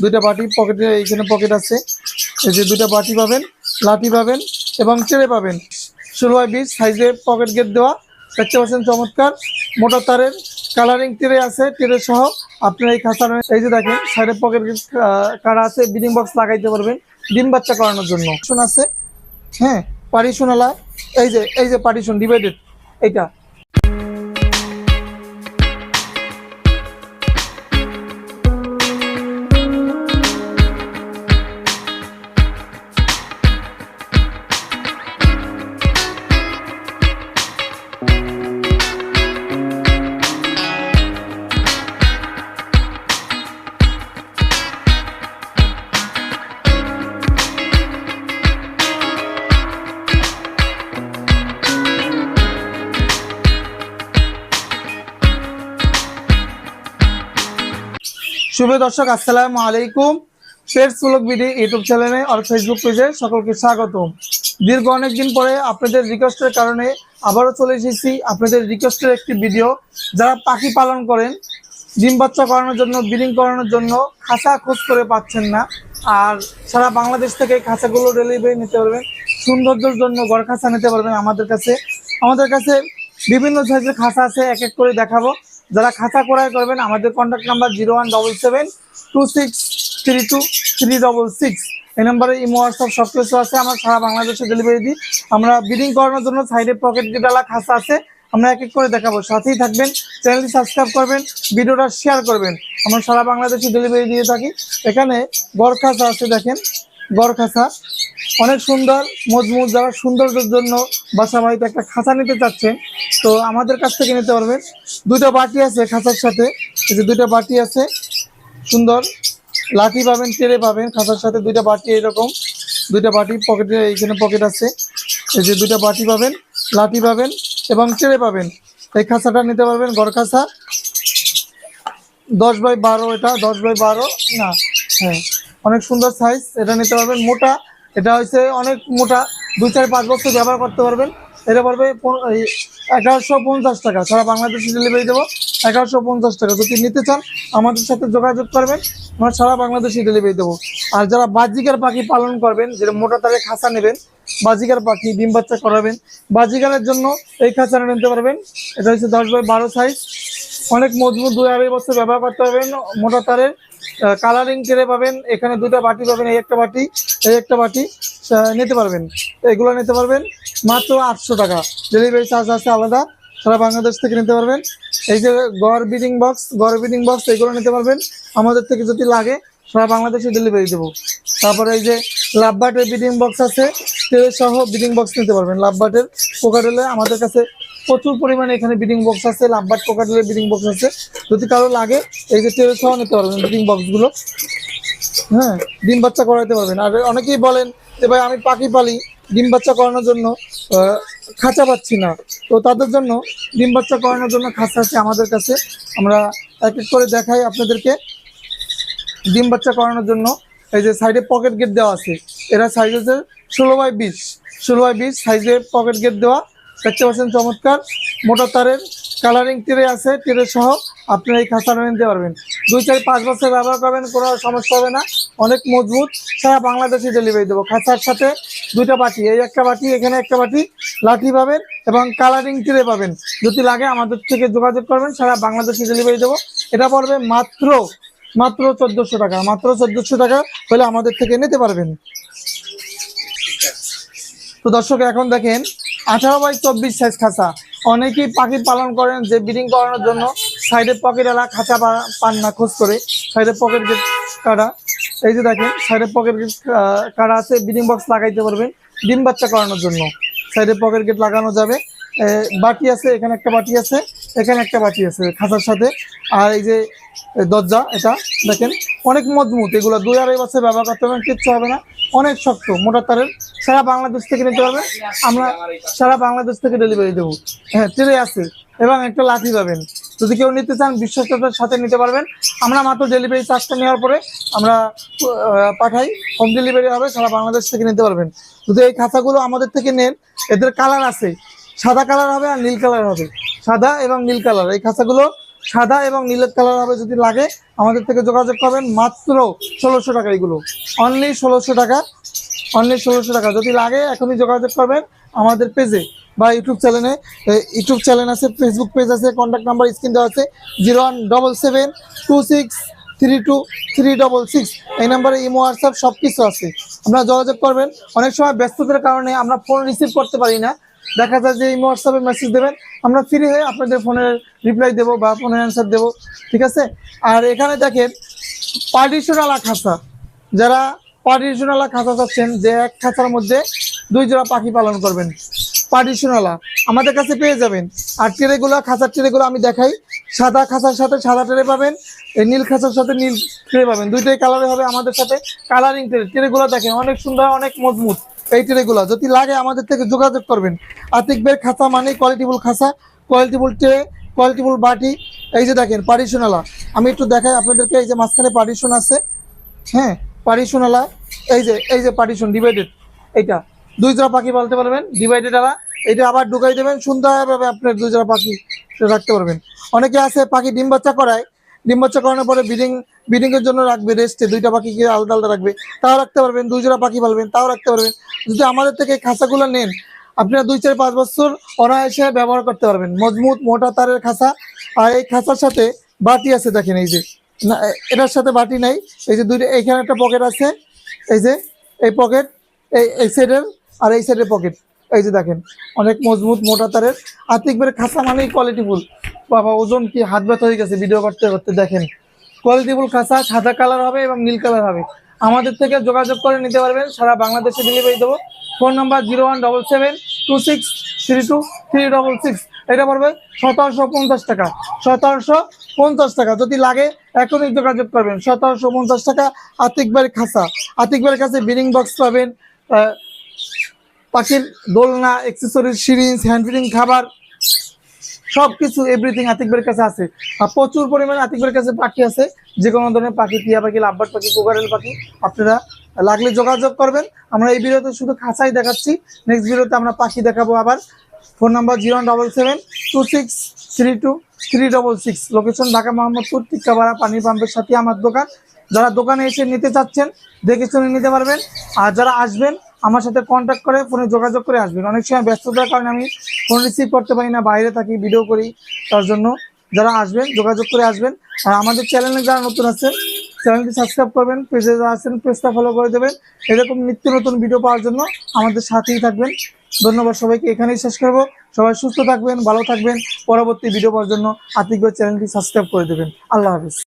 দুইটা বাটি পকেটে, এইখানে পকেট আছে। এই যে দুইটা বাটি পাবেন, লাঠি পাবেন এবং ট্রে পাবেন। ষোলো বাই বিশ সাইজে পকেট গেট দেওয়া। দেখতে পাচ্ছেন চমৎকার। মোটা তারের কালারিং ট্রে আছে ট্রে সহ। আপনার এই খাঁচার এই যে দেখেন, সাইডে পকেট গেট কারা আছে, বিডিং বক্স লাগাইতে পারবেন, ডিম বাচ্চা করানোর জন্য। শোন আছে হ্যাঁ পারিশন আলা এই যে এই যে পারিশন ডিভাইডেড এইটা। শুভ দর্শক, আসসালামু আলাইকুম। পেটস ব্লগ বিডি ইউটিউব চ্যানেলে আর ফেসবুক পেজে সকলকে স্বাগতম। দীর্ঘ অনেকদিন পরে আপনাদের রিকোয়েস্টের কারণে আবারও চলে এসেছি আপনাদের রিকোয়েস্টের একটি ভিডিও যারা পাখি পালন করেন, ডিম বাচ্চা করানোর জন্য ব্রিডিং করানোর জন্য খাঁচা খোঁজ করে পাচ্ছেন না। আর সারা বাংলাদেশ থেকে খাঁচাগুলো ডেলিভারি নিতে পারবেন। সৌন্দর্যের জন্য ঘর খাঁচা নিতে পারবেন আমাদের কাছে। আমাদের কাছে বিভিন্ন সাইজের খাঁচা আছে, এক এক করে দেখাবো। যারা খাতা ক্রয় করবেন, আমাদের contact number zero one double seven two six three two three double six এই নম্বরে ইমো হোয়াটসঅ্যাপ সব কিছু আছে, আমরা সারা বাংলাদেশে ডেলিভারি দিই। আমরা বিডিং করানোর জন্য সাইডে পকেট গেটালা খাঁচা আছে, আমরা এক এক করে দেখাবো। সাথেই থাকবেন চ্যানেলটি সাবস্ক্রাইব করবেন, ভিডিওটা শেয়ার করবেন। আমরা সারা বাংলাদেশে ডেলিভারি দিয়ে থাকি। এখানে গড় খাঁচা আছে, দেখেন। গড় খাঁচা। অনেক সুন্দর, মজবুত, যারা সৌন্দর্যের জন্য বাসা বাড়িতে একটা খাঁচা নিতে চাচ্ছেন, তো আমাদের কাছ থেকে নিতে পারবেন। দুইটা বাটি আছে খাঁচার সাথে, এই যে দুইটা বাটি আছে, সুন্দর। লাঠি পাবেন তেরে পাবেন, খাঁচার সাথে দুইটা বাটি এরকম। দুইটা বাটি পকেটে, এইখানে পকেট আছে। এই যে দুইটা বাটি পাবেন, লাঠি পাবেন এবং তেরে পাবেন। এই খাঁচাটা নিতে পারবেন, গড় খাঁচা। দশ বাই বারো এটা, দশ বাই বারো, না হ্যাঁ। অনেক সুন্দর সাইজ এটা নিতে পারবেন মোটা, এটা হচ্ছে অনেক মোটা, দুই চার পাঁচ বছর ব্যবহার করতে পারবেন। এটা পড়বে এগারোশো পঞ্চাশ টাকা, সারা বাংলাদেশে ডেলিভারি দেবো এগারোশো পঞ্চাশ টাকা। যদি নিতে চান, আমাদের সাথে যোগাযোগ করবেন, আমরা সারা বাংলাদেশে ডেলিভারি দেবো। আর যারা বাজিকার পাখি পালন করবেন যেটা মোটা তারে খাঁচা নেবেন বাজিকার পাখি, ডিম বাচ্চা করাবেন বাজিকারের জন্য এই খাঁচাটা নিতে পারবেন। এটা হচ্ছে দশ বাই বারো সাইজ অনেক মজবুত দুই আড়াই বছর ব্যবহার করতে পারবেন মোটা তারের। কালারিং কেড়ে পাবেন, এখানে দুটা বাটি পাবেন, এই একটা বাটি, এই একটা বাটি নিতে পারবেন। এগুলো নিতে পারবেন, মাত্র আটশো টাকা। ডেলিভারি চার্জ আছে আলাদা, সারা বাংলাদেশ থেকে নিতে পারবেন। এই যে গড় বিডিং বক্স গড় বিডিং বক্স এগুলো নিতে পারবেন। আমাদের থেকে যদি লাগে, সারা বাংলাদেশে ডেলিভারি দেবো। তারপরে এই যে লাভবাটের বিডিং বক্স আছে তেল সহ বিডিং বক্স নিতে পারবেন। লাভবাটের পোকাটেলে আমাদের কাছে প্রচুর পরিমাণে এখানে বিডিং বক্স আছে লাভবাট পোকাটেলের বিডিং বক্স আছে। যদি কারও লাগে, এই যে তেল সহ নিতে পারবেন বিডিং বক্সগুলো হ্যাঁ ডিম বাচ্চা করাতে পারবেন। আর অনেকেই বলেন যে, ভাই, আমি পাখি পালি, ডিম বাচ্চা করানোর জন্য খাঁচা পাচ্ছি না। তো তাদের জন্য ডিম বাচ্চা করানোর জন্য খাঁচা আছে আমাদের কাছে। আমরা এক এক করে দেখাই আপনাদেরকে। ডিম বাচ্চা করানোর জন্য এই যে সাইডে পকেট গেট দেওয়া আছে। এরা সাইজ হচ্ছে ষোলো বাই বিশ। ষোলো বাই বিশ সাইজে পকেট গেট দেওয়া। দেখতে পাচ্ছেন চমৎকার। মোটা তারের কালারিং টিরে আছে টিরে সহ আপনারা এই খাঁচাটা নিতে পারবেন। দুই চার পাঁচ বছর ব্যবহার করবেন, কোনো সমস্যা হবে না। অনেক মজবুত, সারা বাংলাদেশে ডেলিভারি দেবো। খাঁচার সাথে দুইটা বাটি, এই একটা বাটি, এখানে একটা বাটি, লাঠি পাবেন এবং কালারিং টিরে পাবেন। যদি লাগে আমাদের থেকে যোগাযোগ করবেন, সারা বাংলাদেশে ডেলিভারি দেবো। এটা পড়বে মাত্র মাত্র চোদ্দোশো টাকা, মাত্র চোদ্দোশো টাকা হলে আমাদের থেকে নিতে পারবেন। তো দর্শক, এখন দেখেন আঠারো বাই চব্বিশ সাইজ খাঁচা। অনেকেই পাখি পালন করেন যে ব্রিডিং করানোর জন্য। সাইডে পকেট এলা খাঁচা পান না, খোঁজ করে। সাইডে পকেট গেট কাটা। এই যে দেখেন সাইডে পকেট গেট কাটা আছে ব্রিডিং বক্স লাগাইতে পারবেন। ডিম বাচ্চা করানোর জন্য। সাইডে পকেট গেট লাগানো যাবে। বাটি আছে, এখানে একটা বাটি আছে, এখানে একটা বাটি আছে খাঁচার সাথে। আর এই যে দরজা, এটা দেখেন, অনেক মজবুত। এগুলো দুই আড়াই বছর ব্যবহার করতে পারবেন কিচ্ছু হবে না। অনেক শক্ত, মোটা তারের। সারা বাংলাদেশ থেকে নিতে পারবেন আমরা সারা বাংলাদেশ থেকে ডেলিভারি দেবো। হ্যাঁ ট্রে আছে। এবং একটা লাঠি পাবেন। যদি কেউ নিতে চান বিশ্বস্ততার সাথে নিতে পারবেন। আমরা মাত্র ডেলিভারি চার্জটা নেওয়ার পরে আমরা পাঠাই। হোম ডেলিভারি হবে, সারা বাংলাদেশ থেকে নিতে পারবেন। যদি এই খাঁচাগুলো আমাদের থেকে নেন, এদের কালার আছে। সাদা কালার হবে আর নীল কালার হবে। সাদা এবং নীল কালার। এই খাঁচাগুলো সাদা এবং নীলের কালার হবে যদি লাগে, আমাদের থেকে যোগাযোগ করবেন মাত্র ষোলোশো টাকা এগুলো অনলি ষোলোশো টাকা। অনলি ষোলোশো টাকা। যদি লাগে, এখনই যোগাযোগ করবেন আমাদের পেজে বা ইউটিউব চ্যানেলে। ইউটিউব চ্যানেল আছে ফেসবুক পেজ আছে কন্ট্যাক্ট নাম্বার স্ক্রিন দেওয়া আছে, zero one double seven two six three two three double six. এই নাম্বারে ইমো, হোয়াটসঅ্যাপ সব কিছু আছে। আপনারা যোগাযোগ করবেন। অনেক সময় ব্যস্ততার কারণে আমরা ফোন রিসিভ করতে পারি না। দেখা যায় যে এই হোয়াটসঅ্যাপে মেসেজ দেবেন, আমরা ফ্রি হয়ে আপনাদের ফোনের রিপ্লাই দেবো বা ফোনের অ্যান্সার দেবো, ঠিক আছে? আর এখানে দেখেন পার্টিশনালা খাঁচা। যারা পার্টিশনালা খাঁচা চাচ্ছেন, যে এক খাঁচার মধ্যে দুই জোড়া পাখি পালন করবেন। পার্টিশনালা আমাদের কাছে পেয়ে যাবেন। আর ট্রেগুলো খাঁচার ট্রেগুলো আমি দেখাই। সাদা খাঁচার সাথে সাদা ট্রে পাবেন, এই নীল খাঁচার সাথে নীল ট্রে পাবেন। দুইটাই কালারে হবে আমাদের সাথে কালারিং ট্রে ট্রেগুলো দেখেন, অনেক সুন্দর, অনেক মজবুত। এই ট্রেগুলো যদি লাগে আমাদের থেকে যোগাযোগ করবেন। আতিকবের খাঁচা মানে কোয়ালিটিফুল খাঁচা কোয়ালিটিফুল ট্রে কোয়ালিটিফুল বাটি। এই যে দেখেন পার্টিশনালা আমি একটু দেখাই আপনাদেরকে, এই যে মাঝখানে পার্টিশন আছে। হ্যাঁ পার্টিশনালা এই যে এই যে পার্টিশন ডিভাইডেড এইটা, দুই জোড়া পাখি পালতে পারবেন ডিভাইডেড আলা এটা আবার ঢুকাই দেবেন, সুন্দরভাবে আপনার দুই জোড়া পাখি রাখতে পারবেন। অনেকে আছে পাখি ডিম বাচ্চা করায় ডিম বাচ্চা করানোর পরে ব্রিডিং ব্রিডিং এর জন্য রাখবে রেস্টে দুইটা পাখিকে আলাদা আলাদা রাখবে। তাও রাখতে পারবেন দুই জোড়া পাখি পালবেন, তাও রাখতে পারবেন। যদি আমাদের থেকে খাঁচাগুলো নেন, আপনারা দুই, চার, পাঁচ বছর অনায়াসে ব্যবহার করতে পারবেন। মজবুত মোটা তারের খাঁচা আর এই খাঁচার সাথে বাটি আছে, দেখেন এই যে। না এটার সাথে বাটি নাই। এই যে দুইটা, এইখানে একটা পকেট আছে। এই যে, এই পকেট এই এই সাইডের আর এই সাইডের পকেট এই যে দেখেন, অনেক মজবুত মোটা তারের। আতিকবের খাঁচা মানেই কোয়ালিটিফুল বাবা, ওজন কি হাত ব্যথা হয়ে গেছে ভিডিও করতে করতে, দেখেন। কোয়ালিটিফুল খাঁচা, সাদা কালার হবে এবং নীল কালার হবে। আমাদের থেকে যোগাযোগ করে নিতে পারবেন, সারা বাংলাদেশে ডেলিভারি দেবো। Phone number zero one double seven two six three two three double six এটা পড়বে সতেরোশো পঞ্চাশ টাকা। সতেরোশো পঞ্চাশ টাকা, যদি লাগে এখনই যোগাযোগ করবেন। সতেরোশো পঞ্চাশ টাকা আতিকবার খাঁচা। আতিকবার কাছে বিলিং বক্স পাবেন পাখির দোলনা অ্যাক্সেসরিজ সিরিঞ্জ হ্যান্ড ফিডিং খাবার সব কিছু এভরিথিং আতিকবের কাছে আছে। আর প্রচুর পরিমাণে আতিকবের কাছে পাখি আছে। যে কোনো ধরনের পাখি, টিয়া পাখি, লাভবার্ড পাখি কোকারেল পাখি, আপনারা লাগলে যোগাযোগ করবেন। আমরা এই ভিডিওতে শুধু খাঁচাই দেখাচ্ছি। নেক্সট ভিডিওতে আমরা পাখি দেখাবো আবার। Phone number zero double seven two six three two three double six. Location Dhaka, Mohammadpur Tikkapara পানির পাম্পের সাথে আমার দোকান। যারা দোকানে এসে নিতে চাচ্ছেন, দেখে শুনে নিতে পারবেন। আর যারা আসবেন আমার সাথে কন্ট্যাক্ট করে, ফোনে যোগাযোগ করে আসবেন। অনেক সময় ব্যস্ততার কারণে আমি ফোন রিসিভ করতে পারি না, বাইরে থাকি ভিডিও করি তার জন্য। যারা আসবেন, যোগাযোগ করে আসবেন। আর আমাদের চ্যানেলে যারা নতুন আছেন চ্যানেলটি সাবস্ক্রাইব করবেন, পেজে যারা আছেন, পেজটা ফলো করে দেবেন। এরকম নিত্য নতুন ভিডিও পাওয়ার জন্য আমাদের সাথেই থাকবেন। ধন্যবাদ সবাইকে, এখানেই শেষ করব। সবাই সুস্থ থাকবেন, ভালো থাকবেন। পরবর্তী ভিডিও পাওয়ার জন্য আতিক চ্যানেলটি সাবস্ক্রাইব করে দেবেন। আল্লাহ হাফিজ।